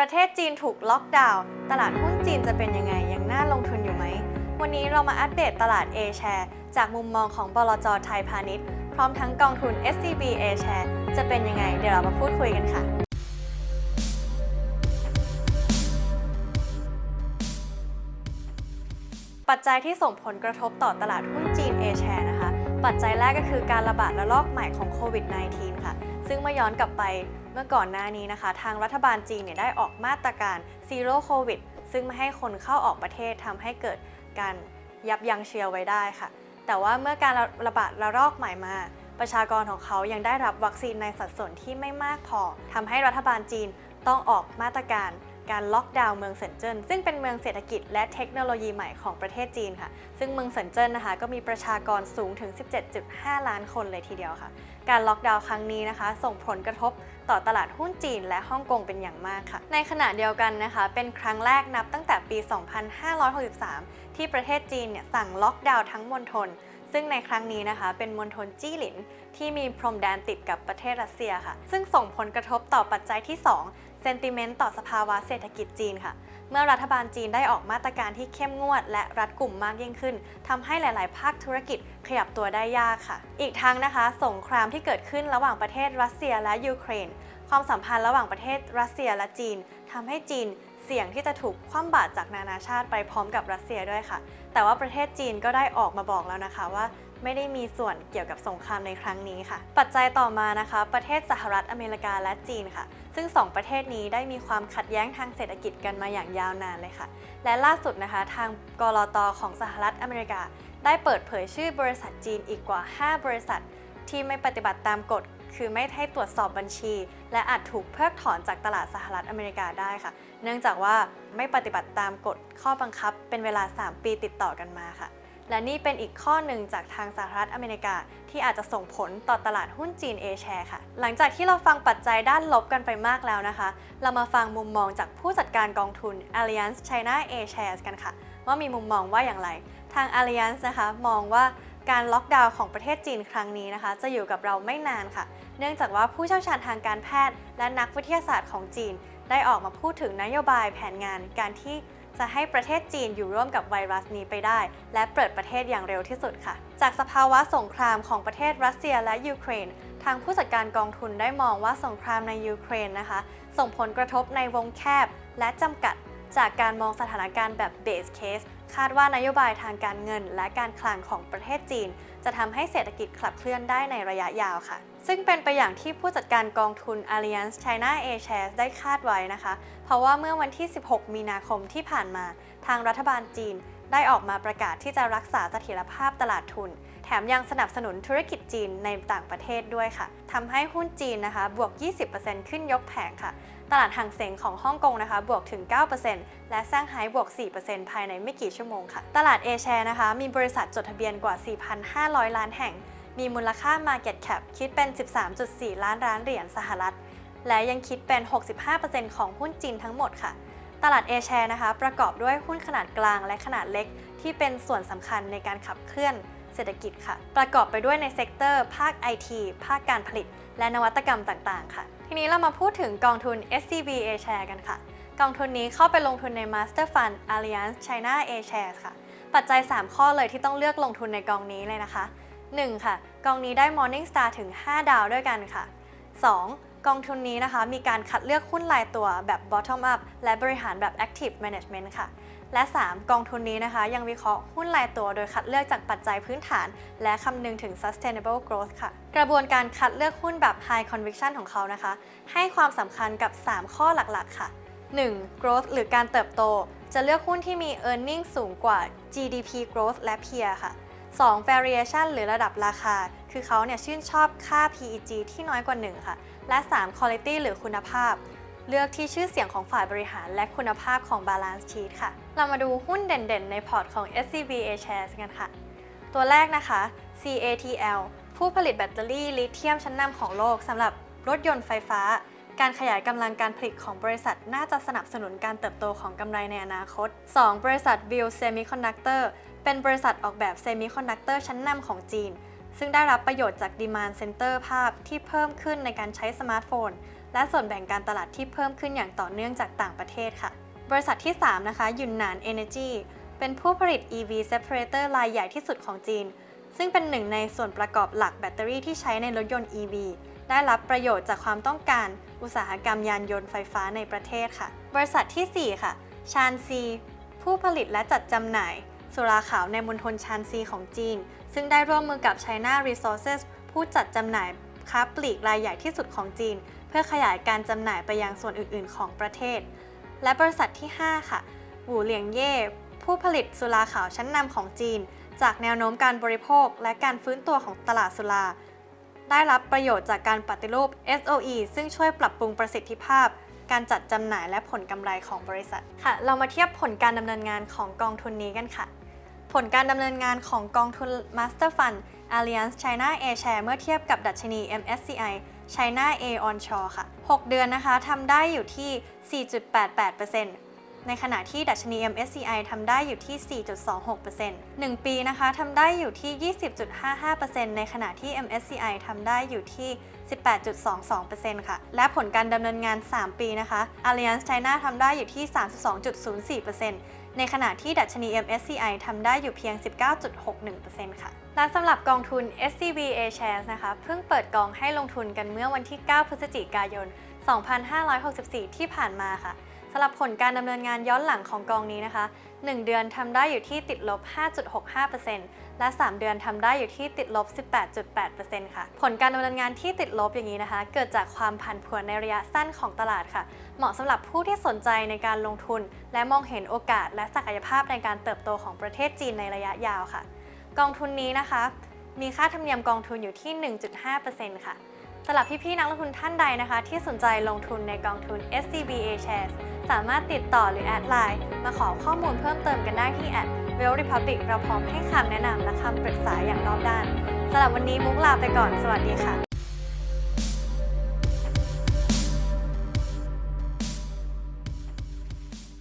ประเทศจีนถูกล็อกดาวน์ ตลาดหุ้นจีนจะเป็นยังไง ยังน่าลงทุนอยู่ไหม วันนี้เรามาอัปเดตตลาด A share จากมุมมองของบลจไทยพาณิชย์ พร้อมทั้งกองทุน SCB A share จะเป็นยังไง เดี๋ยวเรามาพูดคุยกันค่ะ ปัจจัยที่ส่งผลกระทบต่อตลาดหุ้นจีน A share นะคะ ปัจจัยแรกก็คือการระบาดระลอกใหม่ของโควิด -19 ค่ะ ซึ่งมื่อย้อนกลับไป มื่อก่อนหน้านี้นะคะ ทางรัฐบาลจีนเนี่ยได้ออกมาตรการซีโร่โควิดซึ่งไม่ให้คนเข้าออกประเทศทำให้เกิดการยับยั้งเชื้อไว้ได้ค่ะ แต่ว่าเมื่อการระบาดระลอกใหม่มา ประชากรของเขายังได้รับวัคซีนในสัดส่วนที่ไม่มากพอทำให้รัฐบาลจีนต้องออกมาตรการ การล็อกดาวน์เมืองเซินเจิ้นซึ่งเป็นเมืองเศรษฐกิจและเทคโนโลยีใหม่ของประเทศจีนค่ะ ซึ่งเมืองเซินเจิ้นนะคะ ก็มีประชากรสูงถึง 17.5 ล้านคนเลยทีเดียวค่ะ การล็อกดาวน์ครั้งนี้นะคะ ส่งผลกระทบต่อตลาดหุ้นจีนและฮ่องกงเป็นอย่างมากค่ะ ในขณะเดียวกันนะคะ เป็นครั้งแรกนับตั้งแต่ปี 2563 ที่ประเทศจีนเนี่ยสั่งล็อกดาวน์ทั้งมณฑล ซึ่งในครั้งนี้นะคะเป็นมณฑลจี้หลินที่มีพรมแดนติดกับประเทศรัสเซียค่ะ ซึ่งส่งผลกระทบต่อปัจจัยที่ 2 เซนติเมนต์ต่อสภาวะเศรษฐกิจจีนค่ะ เมื่อรัฐบาลจีนได้ออกมาตรการที่เข้มงวด และรัดกุมมากยิ่งขึ้นทำให้หลาย ๆ ภาคธุรกิจขยับตัวได้ยากค่ะ อีกทั้งนะคะ สงครามที่เกิดขึ้นระหว่างประเทศรัสเซียและยูเครน ความสัมพันธ์ระหว่างประเทศรัสเซียและจีนทำให้จีน เสี่ยงที่จะถูกคว่ำบาตรจากนานาชาติไปพร้อมกับรัสเซียด้วยค่ะ แต่ว่าประเทศจีนก็ได้ออกมาบอกแล้วนะคะว่าไม่ได้มีส่วนเกี่ยวกับสงครามในครั้งนี้ค่ะ ปัจจัยต่อมานะคะ ประเทศสหรัฐอเมริกาและจีนค่ะ ซึ่ง 2 ประเทศนี้ได้มีความขัดแย้งทางเศรษฐกิจกันมาอย่างยาวนานเลยค่ะ และล่าสุดนะคะ ทางกรอตของสหรัฐอเมริกา ได้เปิดเผยชื่อบริษัทจีนอีกกว่า 5 บริษัท ที่ไม่ปฏิบัติตามกฎ คือไม่ให้ตรวจสอบบัญชี และอาจถูกเพิกถอนจากตลาดสหรัฐอเมริกาได้ค่ะ เนื่องจากว่าไม่ปฏิบัติตามกฎข้อบังคับเป็นเวลา 3 ปีติดต่อกันมาค่ะ และนี่เป็นอีกข้อหนึ่งจากทางสหรัฐอเมริกา ที่อาจจะส่งผลต่อตลาดหุ้นจีน A share ค่ะ หลังจากที่เราฟังปัจจัยด้านลบกันไปมากแล้วนะคะ เรามาฟังมุมมองจากผู้จัดการกองทุน Alliance China A shares กันค่ะ ว่ามีมุมมองว่าอย่างไร ทาง Alliance นะคะ มองว่าการล็อกดาวน์ของประเทศจีนครั้งนี้นะคะ จะอยู่กับเราไม่นานค่ะ เนื่องจากว่าผู้เชี่ยวชาญทางการแพทย์ และนักวิทยาศาสตร์ของจีน ได้ออกมาพูดถึงนโยบายแผนงานการที่จะให้ประเทศจีนอยู่ร่วมกับไวรัสนี้ไปได้ และเปิดประเทศอย่างเร็วที่สุดค่ะ จากสภาวะสงครามของประเทศรัสเซียและยูเครน ทางผู้จัดการกองทุนได้มองว่าสงครามในยูเครนนะคะ ส่งผลกระทบในวงแคบและจำกัด จากการมองสถานการณ์แบบ base case คาดว่านโยบายทางการเงิน และการคลังของประเทศจีน จะทำให้เศรษฐกิจขับเคลื่อนได้ในระยะยาวค่ะ ซึ่งเป็นไปอย่างที่ผู้จัดการกองทุน Alliance China A Shares ได้คาดไว้นะคะ เพราะว่าเมื่อวันที่ 16 มีนาคมที่ผ่านมา ทางรัฐบาลจีนได้ออกมาประกาศที่จะรักษาเสถียรภาพตลาดทุน แถมยังสนับสนุนธุรกิจจีนในต่างประเทศด้วยค่ะทำให้หุ้นจีนนะคะ บวก 20%ขึ้นยกแผงค่ะ ตลาดห่างเสงของฮ่องกงนะคะ บวกถึง 9%และซ่างไฮบวก 4%ภายในไม่กี่ชั่วโมงค่ะ ตลาด A share นะคะ มีบริษัทจดทะเบียนกว่า 4,500 ล้านแห่ง มีมูลค่า Market Cap คิดเป็น 13.4 ล้านล้านเหรียญสหรัฐ และยังคิดเป็น 65%ของหุ้นจีนทั้งหมดค่ะตลาด A share นะคะ ประกอบด้วยหุ้นขนาดกลางและขนาดเล็ก ที่เป็นส่วนสำคัญในการขับเคลื่อน เศรษฐกิจค่ะ ประกอบไปด้วยในเซกเตอร์ ภาค IT ภาคการผลิต และนวัตกรรมต่างๆ ค่ะ ทีนี้เรามาพูดถึงกองทุน SCB A share กันค่ะ กองทุนนี้เข้าไปลงทุนใน Master Fund Alliance China A shares ค่ะ ปัจจัย 3 ข้อเลยที่ต้องเลือกลงทุนในกองนี้เลยนะคะ 1. ค่ะ กองนี้ได้ Morningstar ถึง 5 ดาวด้วยกันค่ะ 2. กองทุนนี้นะคะ มีการคัดเลือกหุ้นรายตัวแบบ bottom up และบริหารแบบ active management ค่ะ และ 3. กองทุนนี้นะคะ ยังวิเคราะห์หุ้นรายตัวโดยคัดเลือกจากปัจจัยพื้นฐาน และคำนึงถึง sustainable growth ค่ะ กระบวนการคัดเลือกหุ้นแบบ high conviction ของเขานะคะ ให้ความสำคัญกับ 3 ข้อหลักๆ ค่ะ 1. growth หรือการเติบโต จะเลือกหุ้นที่มี e a r n i n g สูงกว่า GDP growth และ peer ค่ะ 2. variation หรือระดับราคา คือเขาเนี่ยชื่นชอบค่า PEG ที่น้อยกว่า 1 ค่ะ และ 3. quality หรือคุณภาพ เลือกที่ชื่อเสียงของฝ่ายบริหารและคุณภาพของ balance sheet ค่ะ เรามาดูหุ้นเด่นๆ ในพอร์ตของ SCB A shares กันค่ะ ตัวแรกนะคะ CATL ผู้ผลิตแบตเตอรี่ลิเธียมชั้นนำของโลกสำหรับรถยนต์ไฟฟ้า การขยายกำลังการผลิตของบริษัทน่าจะสนับสนุนการเติบโตของกำไรในอนาคต 2. บริษัท Bill Semiconductor เป็นบริษัทออกแบบเซมิคอนดักเตอร์ชั้นนำของจีน ซึ่งได้รับประโยชน์จาก Demand Center ภาพที่เพิ่มขึ้นในการใช้สมาร์ทโฟน และส่วนแบ่งการตลาดที่เพิ่มขึ้นอย่างต่อเนื่องจากต่างประเทศค่ะ บริษัทที่ 3 นะคะยุนนาน Energy เป็นผู้ผลิต EV separator รายใหญ่ที่สุดของจีน ซึ่งเป็นหนึ่งในส่วนประกอบหลักแบตเตอรี่ที่ใช้ในรถยนต์ EV ได้รับประโยชน์จากความต้องการอุตสาหกรรมยานยนต์ไฟฟ้าในประเทศค่ะ บริษัททีสี่4 ค่ะ ชานซี ผู้ผลิตและจัดจำหน่าย สุราขาวในมณฑลชานซีของจีน ซึ่งได้ร่วมมือกับ China Resources ผู้จัดจำหน่าย ค้าปลีกรายใหญ่ที่สุดของจีน เพื่อขยายการจำหน่ายไปยังส่วนอื่น ๆ ของประเทศ และบริษัทที่ 5 ค่ะหูเหลียงเย่ผู้ผลิตสุราขาวชั้นนำของจีน จากแนวโน้มการบริโภค และการฟื้นตัวของตลาดสุรา ได้รับประโยชน์จากการปฏิรูป SOE ซึ่งช่วยปรับปรุงประสิทธิภาพ การจัดจำหน่ายและผลกำไรของบริษัทค่ะ เรามาเทียบผลการดำเนินงานของกองทุนนี้กันค่ะ ผลการดำเนินงานของกองทุน Master Fund Alliance China A Share เมื่อเทียบกับดัชนี MSCI China A Onshore ค่ะ 6 เดือนนะคะทำได้อยู่ที่ 4.88%ในขณะที่ดัชนี MSCI ทำได้อยู่ที่ 4.26% 1 ปีนะคะทำได้อยู่ที่ 20.55%ในขณะที่ MSCI ทำได้อยู่ที่ 18.22%ค่ะ และผลการดำเนินงาน 3 ปีนะคะ Alliance China ทำได้อยู่ที่ 32.04% ในขณะที่ดัชนี MSCI ทำได้อยู่เพียง 19.61%ค่ะ และสำหรับกองทุน SCB A Shares นะคะ เพิ่งเปิดกองให้ลงทุนกันเมื่อวันที่ 9 พฤศจิกายน 2564 ที่ผ่านมาค่ะ สำหรับผลการดำเนินงานย้อนหลังของกองนี้นะคะ 1 เดือนทำได้อยู่ที่ติดลบ 5.65%และ 3 เดือนทำได้อยู่ที่ติดลบ 18.8%ค่ะ ผลการดำเนินงานที่ติดลบอย่างนี้นะคะ เกิดจากความผันผวนในระยะสั้นของตลาดค่ะ เหมาะสำหรับผู้ที่สนใจในการลงทุน และมองเห็นโอกาส และศักยภาพในการเติบโตของประเทศจีนในระยะยาวค่ะ กองทุนนี้นะคะ มีค่าธรรมเนียมกองทุนอยู่ที่ 1.5%ค่ะสำหรับพี่ๆนักลงทุนท่านใดนะคะ ที่สนใจลงทุนในกองทุน SCBA Shares สามารถติดต่อหรือแอดไลน์มาขอข้อมูลเพิ่มเติมกันได้ที่แอดเวลริพับบิกเราพร้อมให้คำแนะนำและคำปรึกษาอย่างรอบด้านสำหรับวันนี้มุกลาไปก่อน สวัสดีค่ะ